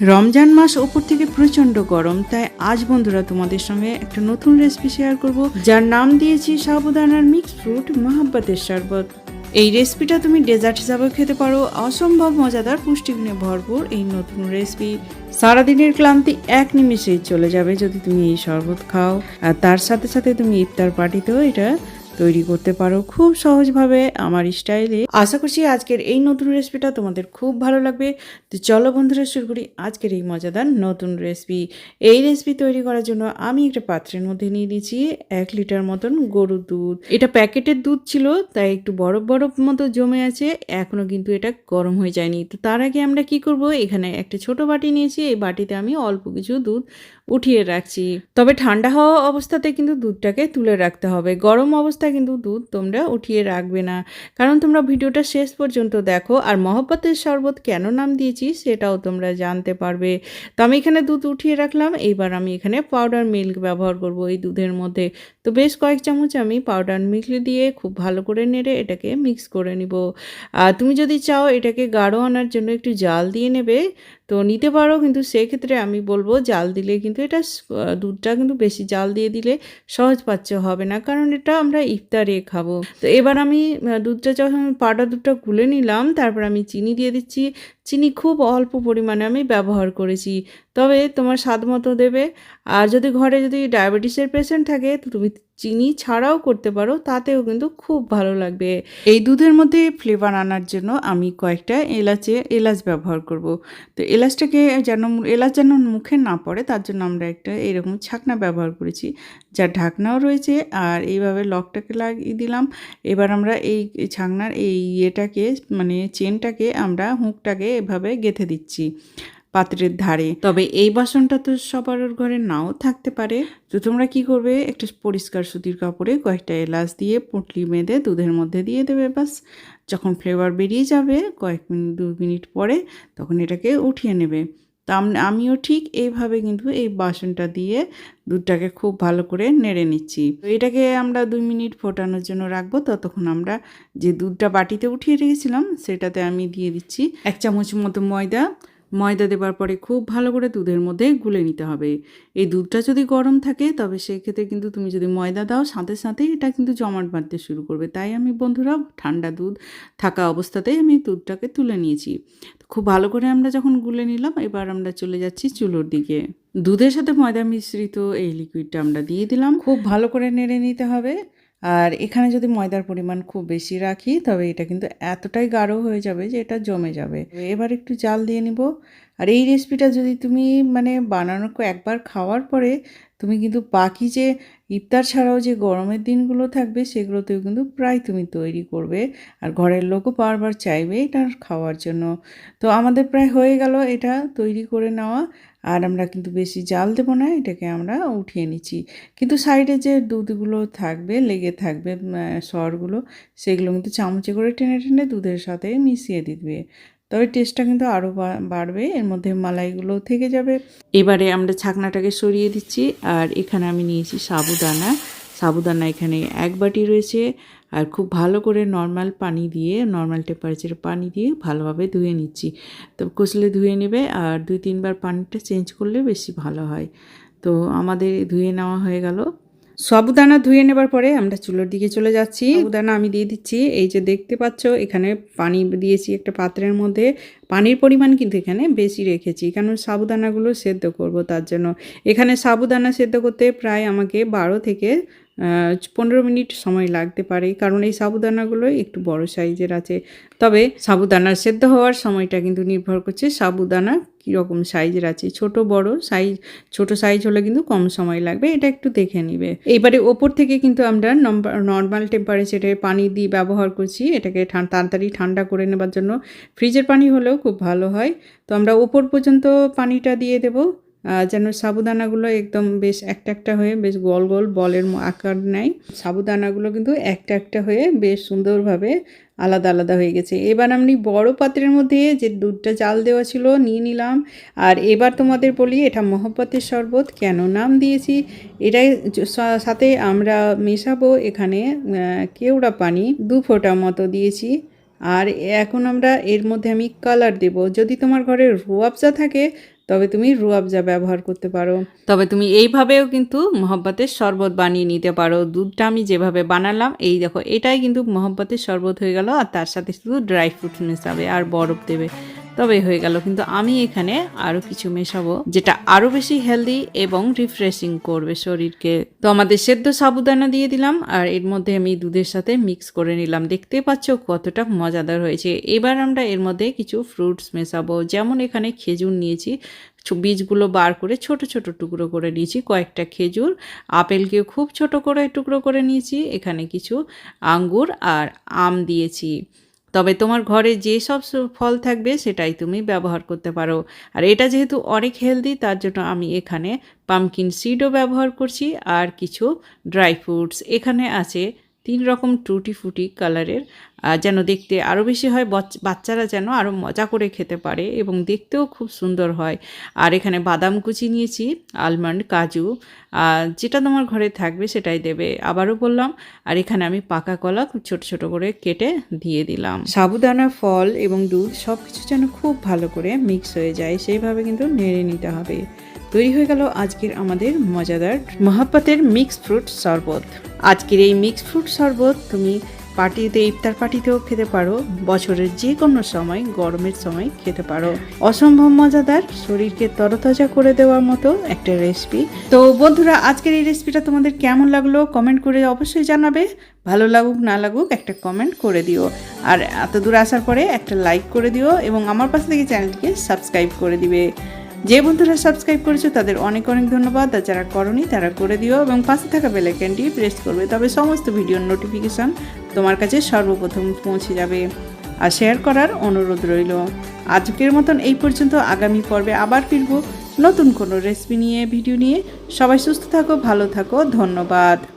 রমজান মাস ওপর থেকে প্রচণ্ড গরম, তাই আজ বন্ধুরা তোমাদের সঙ্গে একটা নতুন রেসিপি শেয়ার করব, যার নাম দিয়েছি সাবুদানার মিক্স ফ্রুট মহাব্বাতের শরবত। এই রেসিপিটা তুমি ডেজার্ট হিসাবেও খেতে পারো, অসম্ভব মজাদার, পুষ্টিগুণে ভরপুর এই নতুন রেসিপি সারাদিনের ক্লান্তি এক নিমেষেই চলে যাবে যদি তুমি এই শরবত খাও, আর তার সাথে সাথে তুমি ইফতার পার্টিতেও এটা তৈরি করতে পারো খুব সহজভাবে আমার স্টাইলে। আশা করছি আজকের এই নতুন রেসিপিটা তোমাদের খুব ভালো লাগবে। তো চলো বন্ধুরা, শুরু করি আজকের এই মজাদার নতুন রেসিপি এই রেসিপি তৈরি করার জন্য আমি একটা পাত্রের মধ্যে নিয়ে নিয়েছি এক লিটার মতন গরুর দুধ। এটা প্যাকেটের দুধ ছিল, তাই একটু বরফ বরফ মতো জমে আছে এখনও কিন্তু এটা গরম হয়ে যায়নি। তো তার আগে আমরা কি করব? এখানে একটা ছোট বাটি নিয়েছি, এই বাটিতে আমি অল্প কিছু দুধ উঠিয়ে রাখছি। তবে ঠান্ডা হওয়া অবস্থাতে কিন্তু দুধটাকে তুলে রাখতে হবে। গরম অবস্থায় কিন্তু দুধ তোমরা উঠিয়ে রাখবে না। কারণ তোমরা ভিডিওটা শেষ পর্যন্ত দেখো আর মহব্বতের শরবত কেন নাম দিয়েছি সেটাও তোমরা জানতে পারবে। তো আমি এখানে দুধ উঠিয়ে রাখলাম। এইবার আমি এখানে পাউডার মিল্ক ব্যবহার করব এই দুধের মধ্যে। তো বেশ কয়েক চামচ আমি পাউডার মিল্ক দিয়ে খুব ভালো করে নেড়ে এটাকে মিক্স করে নিব। আর তুমি যদি চাও এটাকে গাঢ় আনার জন্য একটু জাল দিয়ে নেবে, তো নিতে পারো, কিন্তু সেক্ষেত্রে আমি বলব জাল দিলে কিন্তু এটা দুধটা কিন্তু বেশি জাল দিয়ে দিলে সহজ পাচ্য হবে না, কারণ এটা আমরা ইফতারে খাব। তো এবার আমি দুধটা যখন পাউডার দুধটা গুলে নিলাম, তারপর আমি চিনি দিয়ে দিচ্ছি। চিনি খুব অল্প পরিমাণে আমি ব্যবহার করেছি। তবে তোমার স্বাদ মতো দেবে। আর যদি ঘরে যদি ডায়াবেটিসের পেশেন্ট থাকে, তো তুমি চিনি ছাড়াও করতে পারো, তাতেও কিন্তু খুব ভালো লাগবে। এই দুধের মধ্যে ফ্লেভার আনার জন্য আমি কয়েকটা এলাচে, এলাচ ব্যবহার করব। তো এলাচটাকে যেন, এলাচ যেন মুখে না পড়ে, তার জন্য আমরা একটা এরকম ছাকনা ব্যবহার করেছি, যার ঢাকনাও রয়েছে, আর এইভাবে লকটাকে লাগিয়ে দিলাম। এবার আমরা এই ছাকনার এই ইয়েটাকে মানে চেনটাকে আমরা হুঁকটাকে এভাবে গেঁথে দিচ্ছি। পাত্রের ধারে। তবে এই বাসনটা তো সবার ঘরে নাও থাকতে পারে। তো তোমরা কি করবে? একটা পরিষ্কার সুতির কাপড়ে কয়েকটা এলাচ দিয়ে পুঁটলি বেঁধে দুধের মধ্যে দিয়ে দেবে বাস যখন ফ্লেভার বেরিয়ে যাবে কয়েক মিনিট দু মিনিট পরে তখন এটাকে উঠিয়ে নেবে। তা আমিও ঠিক এইভাবে কিন্তু এই বাসনটা দিয়ে দুধটাকে খুব ভালো করে নেড়ে নিচ্ছি। তো এটাকে আমরা দুই মিনিট ফোটানোর জন্য রাখব। ততক্ষণ আমরা যে দুধটা বাটিতে উঠিয়ে রেখেছিলাম সেটাতে আমি দিয়ে দিচ্ছি এক চামচ মতো ময়দা ময়দা দেবার পরে খুব ভালো করে দুধের মধ্যে গুলে নিতে হবে। এই দুধটা যদি গরম থাকে, তবে সেক্ষেত্রে কিন্তু তুমি যদি ময়দা দাও, সাথে সাথে এটা কিন্তু জমাট বাঁধতে শুরু করবে। তাই আমি, বন্ধুরা, ঠান্ডা দুধ থাকা অবস্থাতেই আমি দুধটাকে তুলে নিয়েছি। খুব ভালো করে আমরা যখন গুলে নিলাম, এবার আমরা চলে যাচ্ছি চুলোর দিকে। দুধের সাথে ময়দা মিশ্রিত এই লিকুইডটা আমরা দিয়ে দিলাম। খুব ভালো করে নেড়ে নিতে হবে। আর এখানে যদি ময়দার পরিমাণ খুব বেশি রাখি, তবে এটা কিন্তু এতটাই গাঢ় হয়ে যাবে যে এটা জমে যাবে। এবার একটু জাল দিয়ে নিব। আর এই রেসিপিটা যদি তুমি মানে বানানোর একবার খাওয়ার পরে তুমি কিন্তু বাকি যে ইফতার ছাড়াও যে গরমের দিনগুলো থাকবে, সেগুলোতেও কিন্তু প্রায় তুমি তৈরি করবে। আর ঘরের লোকও বারবার চাইবে এটা খাওয়ার জন্য। তো আমাদের প্রায় হয়ে গেল এটা তৈরি করে নেওয়া। আর আমরা কিন্তু বেশি জাল দেবো না, এটাকে আমরা উঠিয়ে নিচ্ছি। কিন্তু সাইডে যে দুধগুলো থাকবে, লেগে থাকবে সরগুলো, সেগুলো কিন্তু চামচে করে টেনে টেনে দুধের সাথে মিশিয়ে দিবে। তবে টেস্টটা কিন্তু আরও বাড়বে, এর মধ্যে মালাইগুলো থেকে যাবে। এবারে আমরা ছাকনাটাকে সরিয়ে দিচ্ছি, আর এখানে আমি নিয়েছি সাবুদানা। সাবুদানা এখানে এক বাটি রয়েছে, আর খুব ভালো করে নর্মাল পানি দিয়ে নর্মাল টেম্পারেচারে পানি দিয়ে ভালোভাবে ধুয়ে নিচ্ছি। তো কষলে ধুয়ে নেবে, আর দুই তিনবার পানিটা চেঞ্জ করলে বেশি ভালো হয়। তো আমাদের ধুয়ে নেওয়া হয়ে গেল। সাবুদানা ধুয়ে নেবার পরে আমরা চুলোর দিকে চলে যাচ্ছি। সাবুদানা আমি দিয়ে দিচ্ছি। এই যে দেখতে পাচ্ছ এখানে পানি দিয়েছি একটা পাত্রের মধ্যে। পানির পরিমাণ কিন্তু এখানে বেশি রেখেছি কারণ সাবুদানাগুলো সেদ্ধ করব তার জন্য। এখানে সাবুদানা সেদ্ধ করতে প্রায় আমাকে বারো থেকে পনেরো মিনিট সময় লাগতে পারে কারণ এই সাবুদানাগুলো একটু বড় সাইজের আছে। তবে সাবুদানা সেদ্ধ হওয়ার সময়টা কিন্তু নির্ভর করছে সাবুদানা কীরকম সাইজের আছে। ছোট, বড় সাইজ ছোট সাইজ হলে কিন্তু কম সময় লাগবে, এটা একটু দেখে নিবে। এইবারে ওপর থেকে কিন্তু আমরা নর্মাল টেম্পারেচারে পানি দিয়ে ব্যবহার করছি, এটাকে তাড়াতাড়ি ঠান্ডা করে নেবার জন্য। ফ্রিজের পানি হলেও খুব ভালো হয়। তো আমরা ওপর পর্যন্ত পানিটা দিয়ে দেবো। যেন সাবুদানাগুলো একদম বেশ একটা একটা হয়ে বেশ গোল গোল বলের আকার নেয়। সাবুদানাগুলো কিন্তু একটা একটা হয়ে বেশ সুন্দরভাবে আলাদা আলাদা হয়ে গেছে। এবার আমি বড় পাত্রের মধ্যে যে দুধটা জাল দেওয়া ছিল নিয়ে নিলাম। আর এবার তোমাদের বলি, এটা মহব্বতের শরবত। কেন নাম দিয়েছি? এটাই সাথে আমরা মেশাবো এখানে কেওড়া পানি দু ফোঁটা মতো দিয়েছি। আর এখন আমরা এর মধ্যে আমি কালার দেব। যদি তোমার ঘরে রুয়াবজা থাকে তবে তুমি রুয়াবজা ব্যবহার করতে পারো। তবে তুমি এইভাবেও কিন্তু মহব্বতের শরবত বানিয়ে নিতে পারো। দুধটা আমি যেভাবে বানালাম, এই দেখো, এটাই কিন্তু মহব্বতের শরবত হয়ে গেল, আর তার সাথে শুধু ড্রাই ফ্রুট মেশাবে আর বরফ দেবে। তবে হয়ে গেল। কিন্তু আমি এখানে আরও কিছু মেশাবো যেটা আরও বেশি হেলদি এবং রিফ্রেশিং করবে শরীরকে। তো আমাদের সেদ্ধ সাবুদানা দিয়ে দিলাম আর এর মধ্যে আমি দুধের সাথে মিক্স করে নিলাম। দেখতে পাচ্ছ কতটা মজাদার হয়েছে। এবার আমরা এর মধ্যে কিছু ফ্রুটস মেশাবো। যেমন এখানে খেজুর নিয়েছি। বীজগুলো বার করে ছোট ছোট টুকরো করে নিয়েছি। কয়েকটা খেজুর। আপেলকে খুব ছোট করে টুকরো করে নিয়েছি। এখানে কিছু আঙ্গুর আর আম দিয়েছি। তবে তোমার ঘরে যে সব ফল থাকবে সেটাই তুমি ব্যবহার করতে পারো। আর এটা যেহেতু অনেক হেলদি তার জন্য আমি এখানে পামকিন সিডও ব্যবহার করছি। আর কিছু ড্রাই ফ্রুটস এখানে আছে। তিন রকম টুটি ফুটি কালারের যেন দেখতে আরও বেশি হয় বাচ্চারা যেন আরও মজা করে খেতে পারে এবং দেখতেও খুব সুন্দর হয়। আর এখানে বাদাম কুচি নিয়েছি আলমন্ড কাজু যেটা তোমার ঘরে থাকবে সেটাই দেবে। আবারও বললাম, আর এখানে আমি পাকা কলা খুব ছোট ছোট করে কেটে দিয়ে দিলাম। সাবুদানা, ফল এবং দুধ সব কিছু যেন খুব ভালো করে মিক্স হয়ে যায়, সেইভাবে কিন্তু নেড়ে নিতে হবে। তৈরি হয়ে গেল আজকের আমাদের মজাদার মহাব্বতের মিক্সড ফ্রুট শরবত। আজকের এই মিক্সড ফ্রুট শরবত তুমি পার্টিতে, ইফতার পার্টিতেও খেতে পারো। বছরের যে কোনো সময়, গরমের সময় খেতে পারো। অসম্ভব মজাদার, শরীরকে তরতাজা করে দেওয়ার মতো একটা রেসিপি তো বন্ধুরা, আজকের এই রেসিপিটা তোমাদের কেমন লাগল কমেন্ট করে অবশ্যই জানাবে। ভালো লাগুক, না লাগুক, একটা কমেন্ট করে দিও। আর এত দূর আসার পরে একটা লাইক করে দিও এবং আমার পাশে থেকে চ্যানেলটিকে সাবস্ক্রাইব করে দিবে। যে বন্ধুরা সাবস্ক্রাইব করেছ, তাদের অনেক অনেক ধন্যবাদ। আর যারা করনি, তারা করে দিও এবং পাশে থাকা বেলাইকানটি প্রেস করবে। তবে সমস্ত ভিডিওর নোটিফিকেশন তোমার কাছে সর্বপ্রথম পৌঁছে যাবে। আর শেয়ার করার অনুরোধ রইল। আজকের মতন এই পর্যন্ত। আগামী পর্বে আবার ফিরবো নতুন কোনো রেসিপি নিয়ে ভিডিও নিয়ে। সবাই সুস্থ থাকো, ভালো থাকো। ধন্যবাদ।